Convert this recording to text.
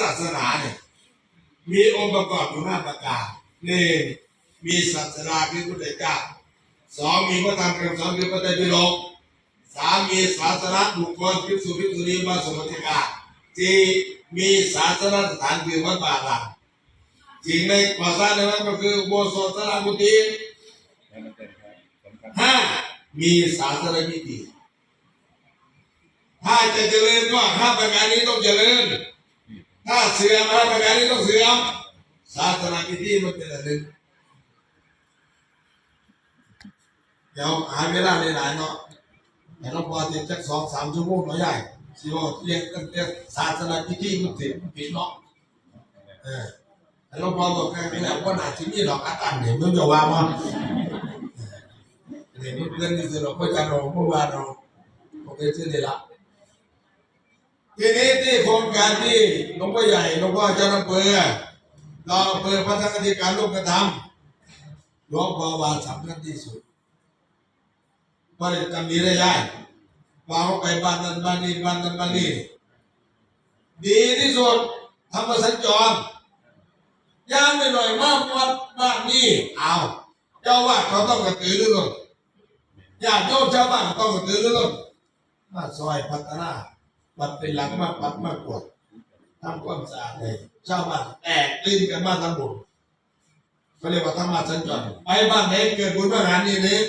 ศาสนาเนี่ยมีองค์ประกอบอยู่ห้าประการหนึ่งมีศาสนาคือพุทธเจ้าสองมีพระธรรมคำสอนคือพระไตรปิฎกสามมีศาสนาบุคคลภิกษุภิกษุณีมาสมัติกาสี่มีศาสนสถานคือวัดบาลามสิ่งในก่อสร้างในนั้นก็คืออุโบสถสรามุติห้ามีศาสนมิติถ้าจะเจริญก็ห้าประการนี้ต้องเจริญ ถ้าเสื่อมห้าประการนี้ต้องเสื่อมศาสนาพิธีมันเป็นอะไรเดี๋ยวหาเวลาห ทีนี้ที่โครงการที่หลวงพ่อใหญ่หลวงพ่อเจ้าอำเภอเราอำเภอพัฒนาธิการร่วมกันทำหลวงพ่อวาสำคัญที่สุดบริกรรมนี้ได้ยากวางไปบ้านนั้นบ้านนี้บ้านนั้นบ้านนี้ดีที่สุดทำมาสัญจรย่างไปหน่อยมากวัดบ้านนี้เอาเจ้าว่าเขาต้องกระตือรือร้นอยากโยกมชาวบ้านต้องกระตือรือร้นมาซอยพัฒนา ปัดเป็นหลังมากปัดมากวดทำความสะอาดเลยชาวบ้านแตกตื่นกันมาทั้งหมดเขาเรียกว่าธรรมะสัญจรไปบ้านไหนเกิดบุญมหานี่เลย